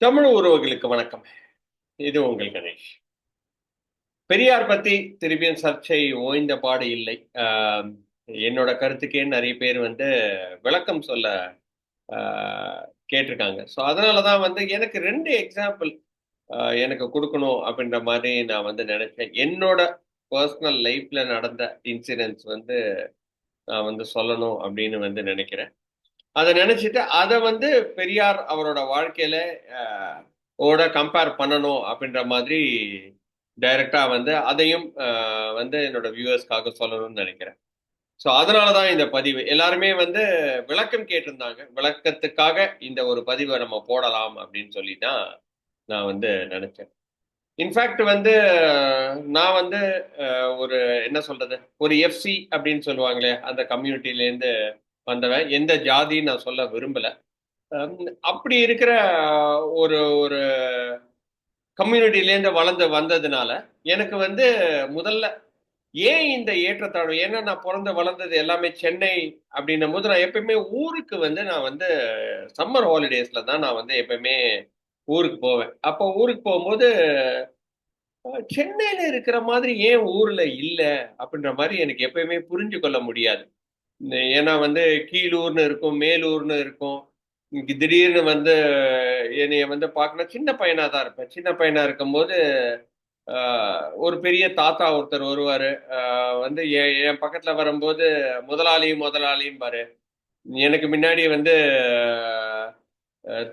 தமிழ் உறவுகளுக்கு வணக்கம். இது உங்கள் கணேஷ். பெரியார் பத்தி திருப்பியும் சர்ச்சை ஓய்ந்த பாடு இல்லை. ஆஹ் என்னோட கருத்துக்கே நிறைய பேர் வந்து விளக்கம் சொல்ல ஆஹ் கேட்டிருக்காங்க. ஸோ அதனால தான் வந்து எனக்கு ரெண்டு எக்ஸாம்பிள் எனக்கு கொடுக்கணும் அப்படின்ற மாதிரி நான் வந்து நினைச்சேன். என்னோட பர்சனல் லைஃப்ல நடந்த இன்சிடென்ட்ஸ் வந்து நான் வந்து சொல்லணும் அப்படின்னு வந்து நினைக்கிறேன். அதை நினைச்சிட்டு அதை வந்து பெரியார் அவரோட வாழ்க்கையில ஓட கம்பேர் பண்ணணும் அப்படின்ற மாதிரி டைரக்டா வந்து அதையும் வந்து என்னோட வியூவர்ஸ்க்காக சொல்லணும்னு நினைக்கிறேன். ஸோ அதனால தான் இந்த பதிவு. எல்லாருமே வந்து விளக்கம் கேட்டிருந்தாங்க. விளக்கத்துக்காக இந்த ஒரு பதிவை நம்ம போடலாம் அப்படின்னு சொல்லி தான் நான் வந்து நினைச்சேன். இன்ஃபேக்ட் வந்து நான் வந்து ஒரு என்ன சொல்றது? ஒரு எஃப்சி அப்படின்னு சொல்லுவாங்களே அந்த கம்யூனிட்டிலேருந்து வந்தவன். எந்த ஜாதின்னு நான் சொல்ல விரும்பல. அப்படி இருக்கிற ஒரு ஒரு கம்யூனிட்டிலேருந்து வளர்ந்து வந்ததுனால எனக்கு வந்து முதல்ல ஏன் இந்த ஏற்றத்தாழ்வு? ஏன்னா நான் பிறந்து வளர்ந்தது எல்லாமே சென்னை அப்படின்னும் போது நான் எப்பயுமே ஊருக்கு வந்து நான் வந்து சம்மர் ஹாலிடேஸ்ல தான் நான் வந்து எப்பயுமே ஊருக்கு போவேன். அப்போ ஊருக்கு போகும்போது சென்னையில இருக்கிற மாதிரி ஏன் ஊர்ல இல்லை அப்படின்ற மாதிரி எனக்கு எப்பயுமே புரிஞ்சு கொள்ள முடியாது. ஏன்னா வந்து கீழூர்னு இருக்கும் மேலூர்னு இருக்கும். திடீர்னு வந்து என்னைய வந்து பார்க்கணும். சின்ன பையனாக தான் இருப்பேன். சின்ன பையனாக இருக்கும்போது ஒரு பெரிய தாத்தா ஒருத்தர் வருவார். வந்து என் என் வரும்போது முதலாளியும் முதலாளியும் பாரு. எனக்கு முன்னாடி வந்து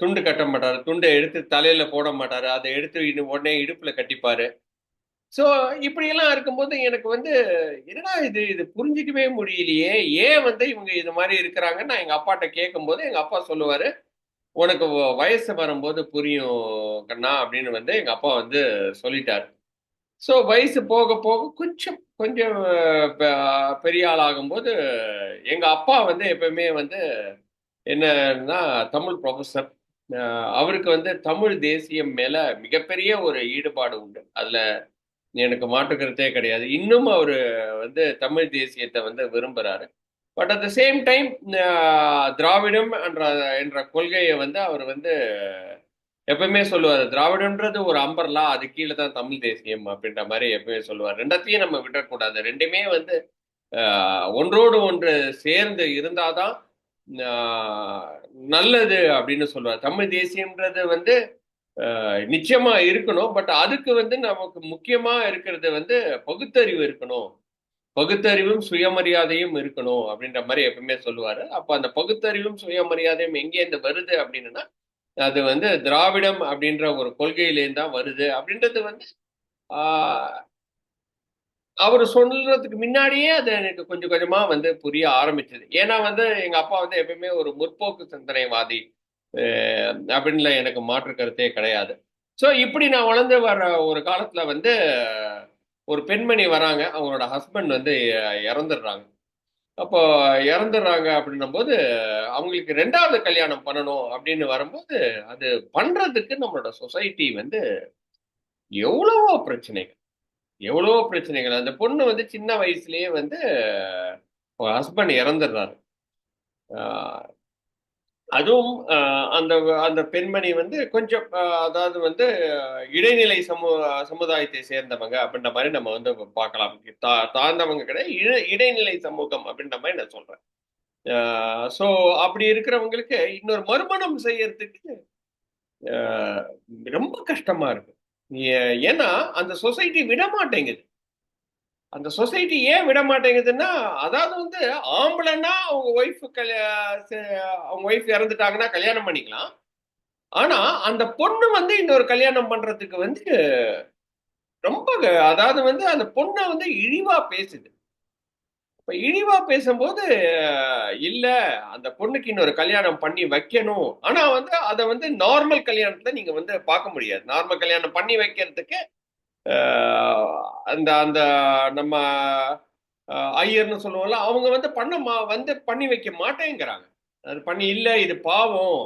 துண்டு கட்ட மாட்டார். துண்டை எடுத்து தலையில் போட மாட்டார். அதை எடுத்து உடனே இடுப்பில் கட்டிப்பார். ஸோ இப்படியெல்லாம் இருக்கும்போது எனக்கு வந்து என்னடா இது? இது புரிஞ்சிக்கவே முடியலையே. ஏன் வந்து இவங்க இது மாதிரி இருக்கிறாங்கன்னு நான் எங்கள் அப்பாட்ட கேட்கும்போது எங்கள் அப்பா சொல்லுவார் உனக்கு வயசு வரும்போது புரியும் கண்ணா அப்படின்னு வந்து எங்கள் அப்பா வந்து சொல்லிட்டார். ஸோ வயசு போக போக கொஞ்சம் கொஞ்சம் பெ- பெரிய ஆளாகும்போது எங்கள் அப்பா வந்து எப்பயுமே வந்து என்னன்னா தமிழ் ப்ரொஃபஸர் அவருக்கு வந்து தமிழ் தேசியம் மேலே மிகப்பெரிய ஒரு ஈடுபாடு உண்டு. அதில் எனக்கு மாற்றுக்கிறதே கிடையாது. இன்னும் அவர் வந்து தமிழ் தேசியத்தை வந்து விரும்புறாரு. But at the same time திராவிடம் என்ற என்ற கொள்கையை வந்து அவர் வந்து எப்பவுமே சொல்லுவார். திராவிடம்ன்றது ஒரு அம்பர்லா அது கீழே தான் தமிழ் தேசியம் அப்படின்ற மாதிரி எப்பவுமே சொல்லுவார். ரெண்டத்தையும் நம்ம விடக்கூடாது. ரெண்டுமே வந்து ஒன்றோடு ஒன்று சேர்ந்து இருந்தாதான் நல்லது அப்படின்னு சொல்லுவார். தமிழ் தேசியம்ன்றது வந்து நிச்சயமா இருக்கணும். பட் அதுக்கு வந்து நமக்கு முக்கியமா இருக்கிறது வந்து பகுத்தறிவு இருக்கணும். பகுத்தறிவும் சுயமரியாதையும் இருக்கணும் அப்படின்ற மாதிரி எப்பவுமே சொல்லுவாரு. அப்ப அந்த பகுத்தறிவும் சுயமரியாதையும் எங்கேருந்து வருது அப்படின்னா அது வந்து திராவிடம் அப்படின்ற ஒரு கொள்கையிலேருந்து தான் வருது அப்படின்றது வந்து அவர் சொல்றதுக்கு முன்னாடியே அது எனக்கு கொஞ்சம் கொஞ்சமா வந்து புரிய ஆரம்பிச்சது. ஏன்னா வந்து எங்க அப்பா வந்து எப்பயுமே ஒரு முற்போக்கு சிந்தனைவாதி. அப்படின்ல எனக்கு மாற்று கருத்தே கிடையாது. ஸோ இப்படி நான் வளர்ந்து வர ஒரு காலத்தில் வந்து ஒரு பெண்மணி வராங்க. அவங்களோட ஹஸ்பண்ட் வந்து இறந்துடுறாங்க. அப்போ இறந்துடுறாங்க அப்படின்னும் போது அவங்களுக்கு ரெண்டாவது கல்யாணம் பண்ணணும் அப்படின்னு வரும்போது அது பண்றதுக்கு நம்மளோட சொசைட்டி வந்து எவ்வளவோ பிரச்சனைகள். எவ்வளவோ பிரச்சனைகள். அந்த பொண்ணு வந்து சின்ன வயசுலயே வந்து ஹஸ்பண்ட் இறந்துடுறாரு. அதுவும் ஆஹ் அந்த அந்த பெண்மணி வந்து கொஞ்சம் அதாவது வந்து இடைநிலை சமு சமுதாயத்தை சேர்ந்தவங்க அப்படின்ற மாதிரி நம்ம வந்து பார்க்கலாம். தா தாழ்ந்தவங்க கிடையாது இட இடைநிலை சமூகம் அப்படின்ற மாதிரி நான் சொல்றேன். ஸோ அப்படி இருக்கிறவங்களுக்கு இன்னொரு மறுமணம் செய்யறதுக்கு ஆஹ் ரொம்ப கஷ்டமா இருக்கு. ஏன்னா அந்த சொசைட்டி விட மாட்டேங்குது. அந்த சொசைட்டி ஏன் விட மாட்டேங்குதுன்னா அதாவது வந்து ஆம்பளைன்னா அவங்க ஒய்ஃப் அவங்க ஒய்ஃப் இறந்துட்டாங்கன்னா கல்யாணம் பண்ணிக்கலாம். ஆனா அந்த பொண்ணு வந்து இன்னொரு கல்யாணம் பண்றதுக்கு வந்து ரொம்ப அதாவது வந்து அந்த பொண்ணை வந்து இழிவா பேசுது. இப்ப இழிவா பேசும்போது இல்ல அந்த பொண்ணுக்கு இன்னொரு கல்யாணம் பண்ணி வைக்கணும். ஆனா வந்து அதை வந்து நார்மல் கல்யாணத்துல நீங்க வந்து பார்க்க முடியாது. நார்மல் கல்யாணம் பண்ணி வைக்கிறதுக்கு அந்த அந்த நம்ம ஐயர்னு சொல்லுவோம்ல அவங்க வந்து பண்ண மா வந்து பண்ணி வைக்க மாட்டேங்கிறாங்க. அது பண்ணி இல்லை இது பாவம்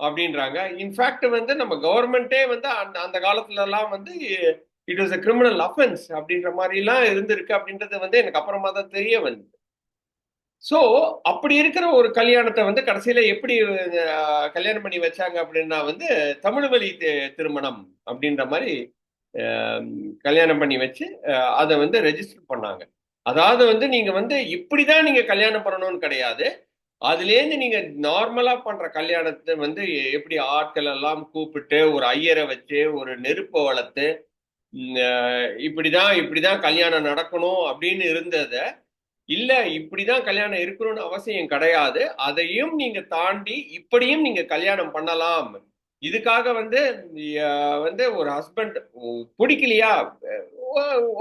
அப்படின்றாங்க. இன்ஃபேக்ட் வந்து நம்ம கவர்மெண்ட்டே வந்து அந்த அந்த காலத்துலலாம் வந்து it was a criminal offence அப்படின்ற மாதிரிலாம் இருந்திருக்கு அப்படின்றது வந்து எனக்கு அப்புறமா தான் தெரிய வந்தது. ஸோ அப்படி இருக்கிற ஒரு கல்யாணத்தை வந்து கடைசியில் எப்படி கல்யாணம் பண்ணி வச்சாங்க அப்படின்னா வந்து தமிழ் வழி திருமணம் அப்படின்ற மாதிரி கல்யாணம் பண்ணி வச்சு அதை வந்து ரெஜிஸ்டர் பண்ணாங்க. அதாவது வந்து நீங்க வந்து இப்படிதான் நீங்க கல்யாணம் பண்ணணும்னு கிடையாது. அதுலேருந்து நீங்க நார்மலா பண்ற கல்யாணத்தை வந்து எப்படி ஆட்கள் எல்லாம் கூப்பிட்டு ஒரு ஐயரை வச்சு ஒரு நெருப்பை வளர்த்து இப்படிதான் இப்படிதான் கல்யாணம் நடக்கணும் அப்படின்னு இருந்தத இல்ல இப்படிதான் கல்யாணம் இருக்கணும்னு அவசியம் கிடையாது. அதையும் நீங்க தாண்டி இப்படியும் நீங்க கல்யாணம் பண்ணலாம். இதுக்காக வந்து வந்து ஒரு ஹஸ்பண்ட் பிடிக்கலையா?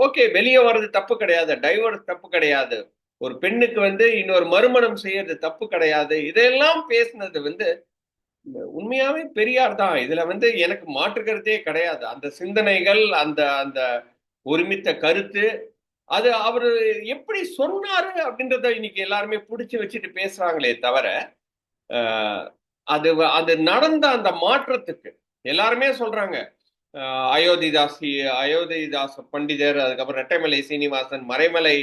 ஓகே வெளியே வர்றது தப்பு கிடையாது டைவர்ஸ் தப்பு கிடையாது. ஒரு பெண்ணுக்கு வந்து இன்னொரு மறுமணம் செய்யறது தப்பு கிடையாது. இதெல்லாம் பேசுனது வந்து உண்மையாவே பெரியார் தான். இதுல வந்து எனக்கு மாற்றுக்கிறதே கிடையாது. அந்த சிந்தனைகள் அந்த அந்த ஒருமித்த கருத்து அது அவர் எப்படி சொன்னாரு அப்படின்றத இன்னைக்கு எல்லாருமே பிடிச்சி வச்சுட்டு பேசுறாங்களே தவிர அது வ- அது நடந்த அந்த மாற்றத்துக்கு எல்லாருமே சொல்றாங்க. அயோத்திதாசி அயோத்திதாச பண்டிதர் அதுக்கப்புறம் ரெட்டைமலை சீனிவாசன் மறைமலை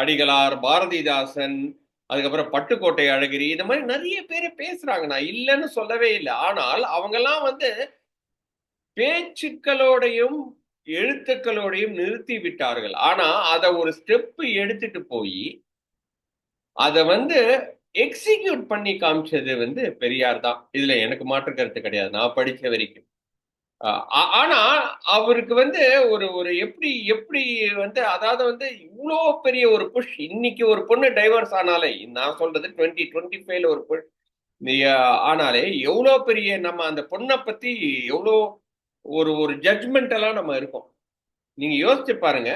அடிகளார் பாரதிதாசன் அதுக்கப்புறம் பட்டுக்கோட்டை அழகிரி இந்த மாதிரி நிறைய பேர் பேசுறாங்க. நான் இல்லைன்னு சொல்லவே இல்லை. ஆனால் அவங்கெல்லாம் வந்து பேச்சுக்களோடையும் எழுத்துக்களோடையும் நிறுத்தி விட்டார்கள். ஆனா அதை ஒரு ஸ்டெப் எடுத்துட்டு போய் அதை வந்து எக்ஸிக்யூட் பண்ணி காமிச்சது வந்து பெரியார் தான். இதுல எனக்கு மாற்று கருத்து கிடையாது. நான் படிச்ச வரைக்கும். ஆனா அவருக்கு வந்து ஒரு ஒரு எப்படி எப்படி வந்து அதாவது வந்து இவ்வளோ பெரிய ஒரு புஷ் இன்னைக்கு ஒரு பொண்ணு டைவர்ஸ் ஆனாலே நான் சொல்றது டுவெண்ட்டி டுவெண்ட்டி ஃபைவ்ல ஒரு புஷ் ஆனாலே எவ்வளோ பெரிய நம்ம அந்த பொண்ணை பத்தி எவ்வளோ ஒரு ஒரு ஜட்ஜ்மெண்ட் எல்லாம் நம்ம இருக்கோம். நீங்க யோசிச்சு பாருங்க.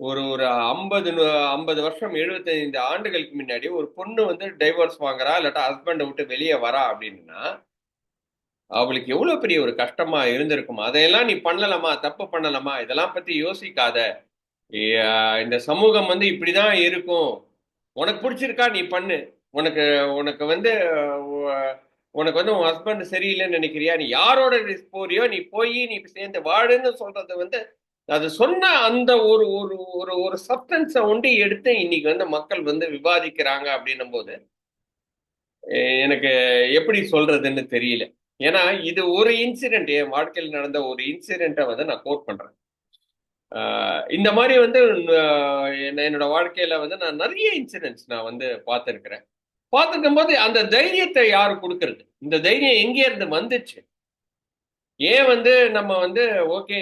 ஒரு ஒரு ஐம்பது ஐம்பது வருஷம் எழுபத்தைந்து ஆண்டுகளுக்கு முன்னாடி ஒரு பொண்ணு வந்து டைவர்ஸ் வாங்குறா இல்லாட்டா ஹஸ்பண்டை விட்டு வெளியே வரா அப்படின்னா அவளுக்கு எவ்வளவு பெரிய ஒரு கஷ்டமா இருந்திருக்கும்? அதையெல்லாம் நீ பண்ணலாமா? தப்பு பண்ணலாமா? இதெல்லாம் பத்தி யோசிக்காத. இந்த சமூகம் வந்து இப்படிதான் இருக்கும். உனக்கு பிடிச்சிருக்கா? நீ பண்ணு. உனக்கு உனக்கு வந்து உனக்கு வந்து உன் ஹஸ்பண்ட் சரியில்லைன்னு நினைக்கிறியா? நீ யாரோட போறியோ? நீ போய் நீ சேர்ந்து வாழுன்னு சொல்றது வந்து அது சொன்ன அந்த ஒரு ஒரு ஒரு ஒரு சப்டன்ஸை ஒண்டி எடுத்து இன்னைக்கு வந்து மக்கள் வந்து விவாதிக்கிறாங்க அப்படின்னும் போது எனக்கு எப்படி சொல்றதுன்னு தெரியல. ஏன்னா இது ஒரு இன்சிடென்ட் என் வாழ்க்கையில் நடந்த ஒரு இன்சிடென்ட்டை வந்து நான் கோட் பண்றேன். ஆஹ் இந்த மாதிரி வந்து என்னோட வாழ்க்கையில வந்து நான் நிறைய இன்சிடென்ட்ஸ் நான் வந்து பார்த்துருக்கிறேன். பார்த்துருக்கும் போது அந்த தைரியத்தை யாரு கொடுக்கறது? இந்த தைரியம் எங்கே இருந்து வந்துச்சு? ஏன் வந்து நம்ம வந்து ஓகே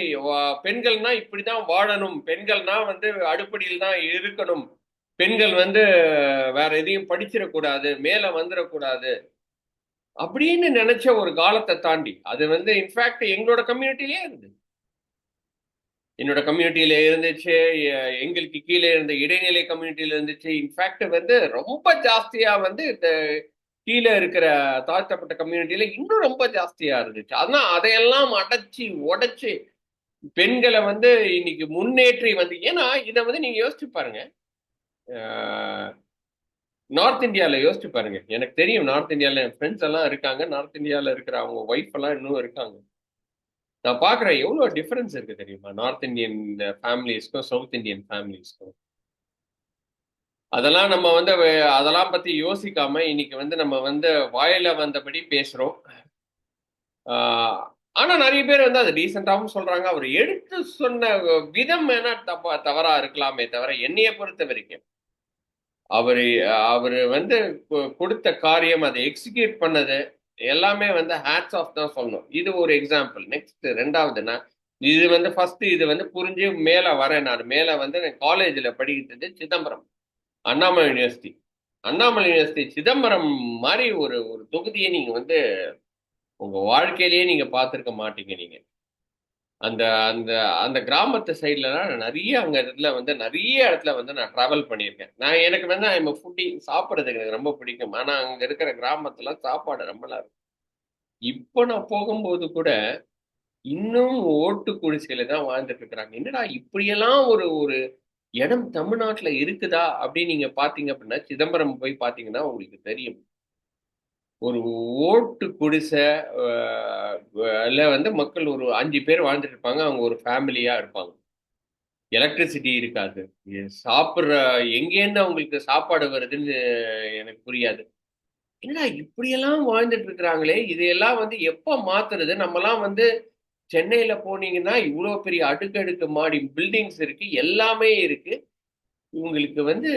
பெண்கள்னா இப்படிதான் வாழணும். பெண்கள்னா வந்து அடுப்படியில் தான் இருக்கணும். பெண்கள் வந்து வேற எதையும் படிச்சிடக்கூடாது மேல வந்துடக்கூடாது அப்படின்னு நினைச்ச ஒரு காலத்தை தாண்டி அது வந்து இன்ஃபேக்ட் எங்களோட கம்யூனிட்டிலே இருந்து என்னோட கம்யூனிட்டியில இருந்துச்சு எங்களுக்கு கீழே இருந்த இடைநிலை கம்யூனிட்டியில இருந்துச்சு. இன்ஃபேக்ட் வந்து ரொம்ப ஜாஸ்தியா வந்து இந்த கீழே இருக்கிற தாழ்த்தப்பட்ட கம்யூனிட்டியில இன்னும் ரொம்ப ஜாஸ்தியா இருந்துச்சு. ஆனா அதையெல்லாம் அடைச்சி உடைச்சு பெண்களை வந்து இன்னைக்கு முன்னேற்றி வந்து ஏன்னா இதை வந்து நீங்க யோசிச்சு பாருங்க. நார்த் இந்தியால யோசிச்சு பாருங்க. எனக்கு தெரியும் நார்த் இந்தியால என் ஃப்ரெண்ட்ஸ் எல்லாம் இருக்காங்க. நார்த் இந்தியால இருக்கிற அவங்க ஒய்ஃப் எல்லாம் இன்னும் இருக்காங்க. நான் பாக்குறேன் எவ்வளவு டிஃபரன்ஸ் இருக்கு தெரியுமா? நார்த் இந்தியன் ஃபேமிலிஸ்க்கும் சவுத் இந்தியன் ஃபேமிலிஸ்க்கும் அதெல்லாம் நம்ம வந்து அதெல்லாம் பத்தி யோசிக்காம இன்னைக்கு வந்து நம்ம வந்து வாயில வந்தபடி பேசுறோம். ஆஹ் ஆனா நிறைய பேர் வந்து அது ரீசெண்டாகவும் சொல்றாங்க. அவர் எடுத்து சொன்ன விதம் வேணா தப்பா தவறா இருக்கலாமே தவிர என்னைய பொறுத்த வரைக்கும் அவரு அவரு வந்து கொடுத்த காரியம் அதை எக்ஸிக்யூட் பண்ணது எல்லாமே வந்து ஹேட்ஸ் ஆஃப் தான் சொல்லணும். இது ஒரு எக்ஸாம்பிள் நெக்ஸ்ட் ரெண்டாவதுன்னா இது வந்து ஃபர்ஸ்ட் இது வந்து புரிஞ்சு மேல வரேன் நான். மேல வந்து காலேஜ்ல படிக்கிறது சிதம்பரம். அண்ணாமலை யூனிவர்சிட்டி. அண்ணாமலை யூனிவர்சிட்டி சிதம்பரம் மாதிரி ஒரு ஒரு தொகுதியை நீங்க வந்து உங்க வாழ்க்கையிலேயே நீங்க பார்த்துருக்க மாட்டீங்க நீங்க. அந்த அந்த அந்த கிராமத்து சைட்லலாம் நிறைய அங்க இடத்துல வந்து நிறைய இடத்துல வந்து நான் ட்ராவல் பண்ணியிருக்கேன். நான் எனக்கு வந்து ஐம் ஃபுட்டி சாப்பிட்றதுக்கு எனக்கு ரொம்ப பிடிக்கும். ஆனால் அங்க இருக்கிற கிராமத்துல சாப்பாடு ரொம்ப நல்லா இருக்கும். இப்போ நான் போகும்போது கூட இன்னும் ஓட்டு குடிசையில தான் வாழ்ந்துட்டு இருக்கிறாங்க. என்னடா இப்படியெல்லாம் ஒரு ஒரு இடம் தமிழ்நாட்டுல இருக்குதா அப்படின்னு நீங்க பாத்தீங்க அப்படின்னா சிதம்பரம் போய் பாத்தீங்கன்னா உங்களுக்கு தெரியும். ஒரு ஓட்டு குடிசை வந்து மக்கள் ஒரு அஞ்சு பேர் வாழ்ந்துட்டு இருப்பாங்க. அவங்க ஒரு ஃபேமிலியா இருப்பாங்க. எலக்ட்ரிசிட்டி இருக்காது. சாப்பிட்ற எங்கேருந்து அவங்களுக்கு சாப்பாடு வருதுன்னு எனக்கு புரியாது. என்னடா இப்படியெல்லாம் வாழ்ந்துட்டு இருக்கிறாங்களே இதையெல்லாம் வந்து எப்போ மாத்துறது? நம்மலாம் வந்து சென்னையில போனீங்கன்னா இவ்வளோ பெரிய அடுக்கடுக்கு மாடி பில்டிங்ஸ் இருக்கு எல்லாமே இருக்கு. இவங்களுக்கு வந்து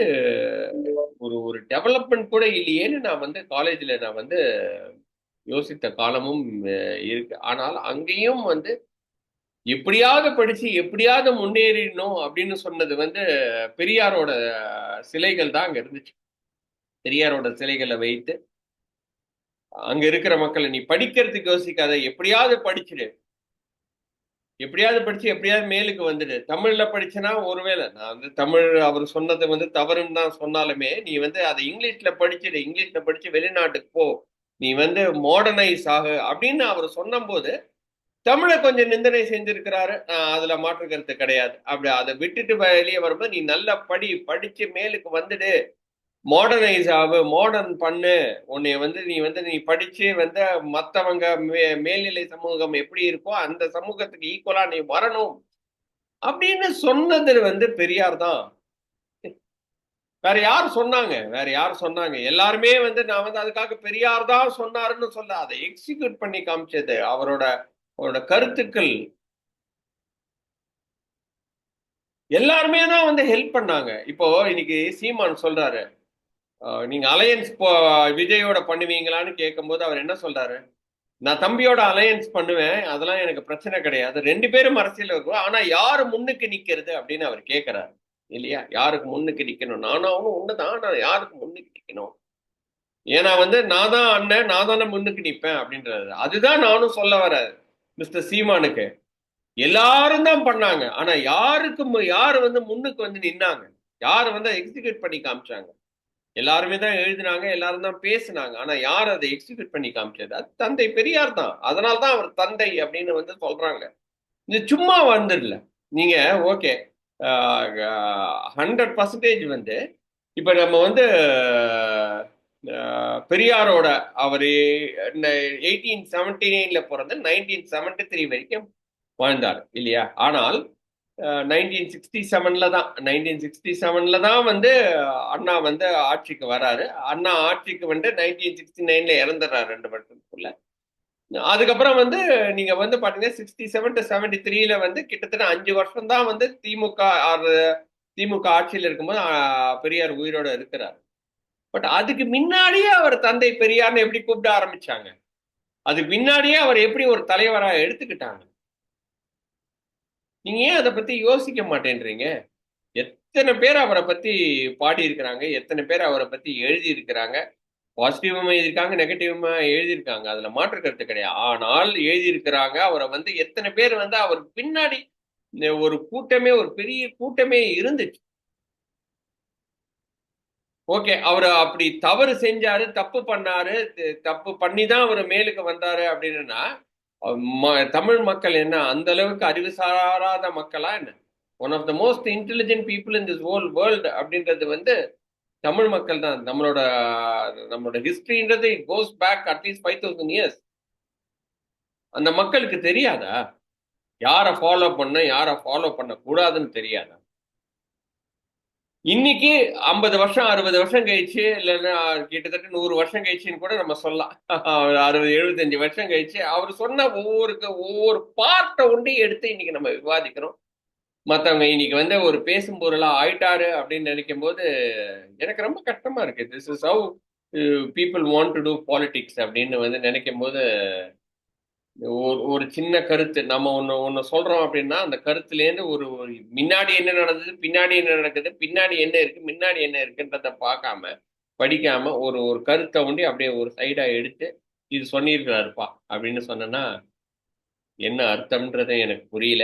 ஒரு ஒரு டெவலப்மெண்ட் கூட இல்லையேன்னு நான் வந்து காலேஜில் நான் வந்து யோசித்த காலமும் இருக்கு. ஆனால் அங்கேயும் வந்து எப்படியாவது படிச்சு எப்படியாவது முன்னேறிடணும் அப்படின்னு சொன்னது வந்து பெரியாரோட சிலைகள் தான் அங்க இருந்துச்சு. பெரியாரோட சிலைகளை வைத்து அங்க இருக்கிற மக்களை நீ படிக்கிறதுக்கு யோசிக்காத எப்படியாவது படிச்சிடு எப்படியாவது படிச்சு எப்படியாவது மேலுக்கு வந்துடு. தமிழ்ல படிச்சனா ஒருவேளை நான் வந்து தமிழ் அவர் சொன்னது வந்து தவறுன்னு தான் சொன்னாலுமே நீ வந்து அதை இங்கிலீஷ்ல படிச்சிடு இங்கிலீஷ்ல படிச்சு வெளிநாட்டுக்கு போ. நீ வந்து மாடர்னைஸ் ஆகு அப்படின்னு அவர் சொன்னபோது தமிழை கொஞ்சம் நிந்தனை செஞ்சிருக்கிறாரு. அதுல மாற்று கருத்து கிடையாது. அப்படி அதை விட்டுட்டு வெளியே வரும்போது நீ நல்லா படி படிச்சு மேலுக்கு வந்துடு. மாடர்னைஸ் ஆகு மாடர்ன் பண்ணு. உன்னை வந்து நீ வந்து நீ படிச்சு வந்து மற்றவங்க மே மேல்நிலை சமூகம் எப்படி இருக்கோ அந்த சமூகத்துக்கு ஈக்குவலா நீ வரணும். அப்படின்னு சொன்னது வந்து பெரியார் தான். வேற யார் சொன்னாங்க? வேற யார் சொன்னாங்க? எல்லாருமே வந்து நான் வந்து அதுக்காக பெரியார் தான் சொன்னாருன்னு சொல்ல அதை எக்ஸிக்யூட் பண்ணி காமிச்சது அவரோட அவரோட கருத்துக்கள். எல்லாருமே தான் வந்து ஹெல்ப் பண்ணாங்க. இப்போ இன்னைக்கு சீமான் சொல்றாரு நீங்க அலையன்ஸ் விஜயோட பண்ணுவீங்களான்னு கேட்கும்போது அவர் என்ன சொல்றாரு? நான் தம்பியோட அலையன்ஸ் பண்ணுவேன் அதெல்லாம் எனக்கு பிரச்சனை கிடையாது. ரெண்டு பேரும் அரசியல் இருக்கும். ஆனா யாரு முன்னுக்கு நிக்கிறது அப்படின்னு அவர் கேட்கிறாரு இல்லையா? யாருக்கு முன்னுக்கு நிக்கணும்? நானும் அவனும் ஒண்ணுதான். நான் யாருக்கு முன்னுக்கு நிக்கணும்? ஏன்னா வந்து நான் தான் அண்ணன் நான் தானே முன்னுக்கு நிற்பேன் அப்படின்றது அதுதான் நானும் சொல்ல வர மிஸ்டர் சீமானுக்கு. எல்லாரும் தான் பண்ணாங்க. ஆனா யாருக்கு யாரு வந்து முன்னுக்கு வந்து நின்னாங்க? யாரு வந்து எக்ஸிக்யூட் பண்ணி காமிச்சாங்க? எல்லாருமே தான் எழுதினாங்க எல்லாரும் தான் பேசினாங்க. ஆனா யார் அதை எக்ஸிக்யூட் பண்ணி காமிச்சது? அது தந்தை பெரியார் தான். அதனால தான் அவர் தந்தை அப்படின்னு வந்து சொல்றாங்க. இது சும்மா வந்துடல. நீங்க ஓகே. ஹண்ட்ரட் பர்சன்டேஜ் வந்து இப்ப நம்ம வந்து பெரியாரோட அவர் எயிட்டீன் செவன்டி நைன்ல பிறந்து நைன்டீன் செவன்டி த்ரீ வரைக்கும் வாழ்ந்தார் இல்லையா? ஆனால் நைன்டீன் சிக்ஸ்டி செவன்ல தான். நைன்டீன் சிக்ஸ்டி செவன்ல தான் வந்து அண்ணா வந்து ஆட்சிக்கு வராரு. அண்ணா ஆட்சிக்கு வந்து நைன்டீன் சிக்ஸ்டி நைன்ல இறந்துடுறாரு ரெண்டு வருஷத்துக்குள்ள. அதுக்கப்புறம் வந்து நீங்க வந்து பாத்தீங்கன்னா சிக்ஸ்டி செவன் டு செவன்டி த்ரீல வந்து கிட்டத்தட்ட அஞ்சு வருஷம் தான் வந்து திமுக திமுக ஆட்சியில் இருக்கும்போது பெரியார் உயிரோட இருக்கிறார். பட் அதுக்கு முன்னாடியே அவர் தந்தை பெரியார்னு எப்படி கூப்பிட ஆரம்பிச்சாங்க? அதுக்கு முன்னாடியே அவர் எப்படி ஒரு தலைவராக எடுத்துக்கிட்டாங்க? நீங்க ஏன் அதை பத்தி யோசிக்க மாட்டேன்றீங்க? எத்தனை பேர் அவரை பத்தி பாடி இருக்கிறாங்க எத்தனை பேர் அவரை பத்தி எழுதி இருக்கிறாங்க பாசிட்டிவமா எழுதியிருக்காங்க நெகட்டிவமா எழுதியிருக்காங்க. அதுல மாற்று கருத்து கிடையாது. ஆனால் எழுதியிருக்கிறாங்க அவரை வந்து எத்தனை பேர் வந்து அவர் பின்னாடி ஒரு கூட்டமே ஒரு பெரிய கூட்டமே இருந்துச்சு. ஓகே அவர் அப்படி தவறு செஞ்சாரு தப்பு பண்ணாரு தப்பு பண்ணி தான் அவர் மேலுக்கு வந்தாரு அப்படின்னா தமிழ் மக்கள் என்ன அந்த அளவுக்கு அறிவு சாராத மக்களா என்ன? One of the most intelligent people in this whole world அப்படின்றது வந்து தமிழ் மக்கள் தான். நம்மளோட நம்மளோட ஹிஸ்டரின்றது it goes back at least five thousand years அந்த மக்களுக்கு தெரியாதா? யாரை ஃபாலோ பண்ண யாரை ஃபாலோ பண்ணக்கூடாதுன்னு தெரியாதா? இன்னைக்கு ஐம்பது வருஷம் அறுபது வருஷம் கழிச்சு இல்லைன்னா கிட்டத்தட்ட நூறு வருஷம் கழிச்சுன்னு கூட நம்ம சொல்லலாம். அறுபது எழுபத்தஞ்சு வருஷம் கழிச்சு அவர் சொன்ன ஒவ்வொருக்கு ஒவ்வொரு பார்ட்டை ஒன்றி எடுத்து இன்னைக்கு நம்ம விவாதிக்கிறோம். மற்றவங்க இன்னைக்கு வந்து ஒரு பேசும் பொருளாக ஆயிட்டாரு அப்படின்னு நினைக்கும் போது எனக்கு ரொம்ப கஷ்டமா இருக்கு. This is how people want to do politics அப்படின்னு வந்து நினைக்கும் போது ஒரு ஒரு சின்ன கருத்து. நம்ம ஒன்று ஒன்று சொல்கிறோம் அப்படின்னா அந்த கருத்துலேருந்து ஒரு முன்னாடி என்ன நடந்தது பின்னாடி என்ன நடக்குது பின்னாடி என்ன இருக்குது முன்னாடி என்ன இருக்குன்றத பார்க்காம படிக்காம ஒரு ஒரு கருத்தை ஒண்டி அப்படியே ஒரு சைடாக எடுத்து இது சொல்லியிருக்கிறாருப்பா அப்படின்னு சொன்னேன்னா என்ன அர்த்தம்ன்றது எனக்கு புரியல.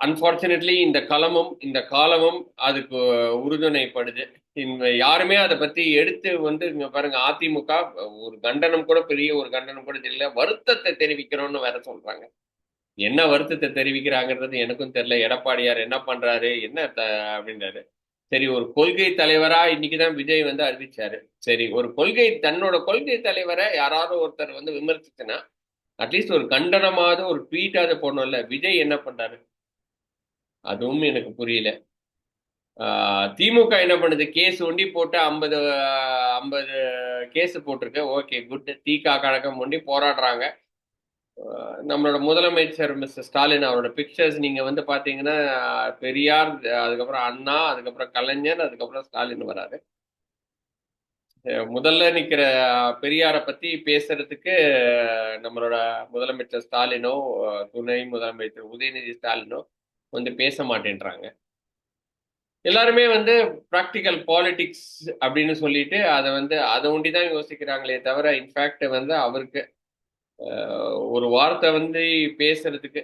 அன்பார்ச்சுனேட்லி இந்த களமும் இந்த காலமும் அதுக்கு உறுதுணைப்படுது. யாருமே அதை பத்தி எடுத்து வந்து இங்க பாருங்க அதிமுக ஒரு கண்டனம் கூட பெரிய ஒரு கண்டனம் கூட தெரியல. வருத்தத்தை தெரிவிக்கிறோம்னு வேற சொல்றாங்க. என்ன வருத்தத்தை தெரிவிக்கிறாங்கன்றது எனக்கும் தெரியல. எடப்பாடியார் என்ன பண்றாரு என்ன அப்படின்றாரு. சரி ஒரு கொள்கை தலைவரா இன்னைக்குதான் விஜய் வந்து அறிவிச்சாரு. சரி ஒரு கொள்கை தன்னோட கொள்கை தலைவரை யாராவது ஒருத்தர் வந்து விமர்சிச்சுன்னா அட்லீஸ்ட் ஒரு கண்டனமாவது ஒரு ட்வீட்டாவது போடணும்ல. விஜய் என்ன பண்றாரு? அதுவும் எனக்கு புரியல. திமுக என்ன பண்ணுது? கேஸ் ஒண்டி போட்டு ஐம்பது ஐம்பது கேஸ் போட்டிருக்கு. Okay good. தீகா கழகம் ஒண்டி போராடுறாங்க. நம்மளோட முதலமைச்சர் மிஸ்டர் ஸ்டாலின் அவரோட பிக்சர்ஸ் நீங்க வந்து பாத்தீங்கன்னா பெரியார் அதுக்கப்புறம் அண்ணா அதுக்கப்புறம் கலைஞர் அதுக்கப்புறம் ஸ்டாலின் வராரு. முதல்ல நிக்கிற பெரியாரை பத்தி பேசுறதுக்கு நம்மளோட முதலமைச்சர் ஸ்டாலினோ துணை முதலமைச்சர் உதயநிதி ஸ்டாலினோ வந்து பேச மாட்டேன்றாங்க. எல்லாருமே வந்து ப்ராக்டிக்கல் பாலிடிக்ஸ் அப்படின்னு சொல்லிட்டு அதை வந்து அதை ஒண்டி தான் யோசிக்கிறாங்களே தவிர இன்ஃபேக்ட் வந்து அவருக்கு ஒரு வார்த்தை வந்து பேசுறதுக்கு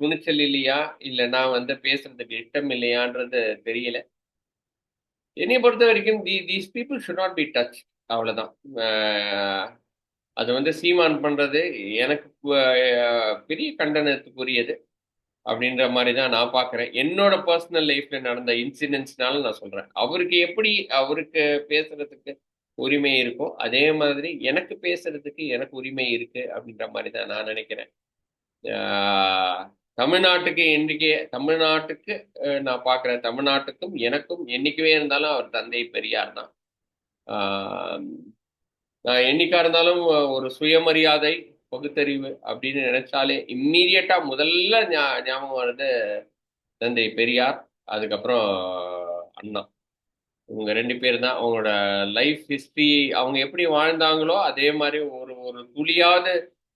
துணிச்சல் இல்லையா? இல்லைன்னா வந்து பேசுறதுக்கு இஷ்டம் இல்லையான்றது தெரியல. என்னை பொறுத்த வரைக்கும் the these people should not be touch அவ்வளோதான் அது வந்து சீமான் பண்றது எனக்கு பெரிய கண்டனத்துக்குரியது. அப்படின்ற மாதிரி தான் நான் பாக்குறேன். என்னோட பர்சனல் லைஃப்ல நடந்த இன்சிடென்ட்ஸ்னால நான் சொல்றேன். அவருக்கு எப்படி அவருக்கு பேசுறதுக்கு உரிமை இருக்கோ அதே மாதிரி எனக்கு பேசுறதுக்கு எனக்கு உரிமை இருக்கு அப்படின்ற மாதிரி தான் நான் நினைக்கிறேன். ஆஹ் தமிழ்நாட்டுக்கு என்றைக்கே தமிழ்நாட்டுக்கு நான் பார்க்குறேன் தமிழ்நாட்டுக்கும் எனக்கும் என்னைக்குவே இருந்தாலும் அவர் தந்தை பெரியார் தான். ஆஹ் நான் என்னைக்கா இருந்தாலும் ஒரு சுயமரியாதை பகுத்தறிவு அப்படின்னு நினைச்சாலே இம்மீடியட்டா முதல்ல ஞாபகம் வருது தந்தை பெரியார் அதுக்கப்புறம் அண்ணா. இவங்க ரெண்டு பேர் தான் அவங்களோட லைஃப் ஹிஸ்டரி அவங்க எப்படி வாழ்ந்தாங்களோ அதே மாதிரி ஒரு ஒரு துளியாவது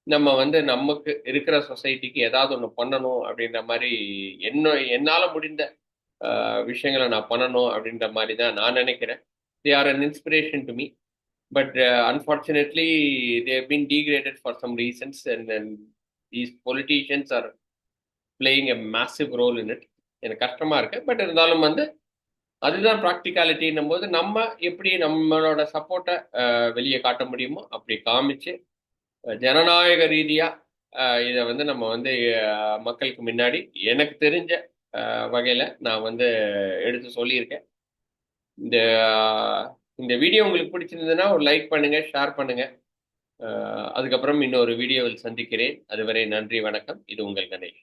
நம்ம வந்து நமக்கு இருக்கிற சொசைட்டிக்கு ஏதாவது ஒன்று பண்ணணும் அப்படின்ற மாதிரி என்ன என்னால் முடிந்த விஷயங்களை நான் பண்ணணும் அப்படின்ற மாதிரி தான் நான் நினைக்கிறேன். They are an inspiration to me but uh, unfortunately they have been degraded for some reasons and then these politicians are playing a massive role in it. எனக்கு கஷ்டமா இருக்கு. பட் இருந்தாலும் வந்து அதுதான் ப்ராக்டிகாலிட்டின்னும் போது நம்ம எப்படி நம்மளோட சப்போர்ட்டை வெளியே காட்ட முடியுமோ அப்படி காமிச்சு ஜனநாயக ரீதியாக இதை வந்து நம்ம வந்து மக்களுக்கு முன்னாடி எனக்கு தெரிஞ்ச வகையில் நான் வந்து எடுத்து சொல்லியிருக்கேன். இந்த இந்த வீடியோ உங்களுக்கு பிடிச்சிருந்ததுன்னா ஒரு லைக் பண்ணுங்க ஷேர் பண்ணுங்க. அதுக்கப்புறம் இன்னொரு வீடியோவில் சந்திக்கிறேன். அதுவரை நன்றி வணக்கம். இது உங்கள் கணேஷ்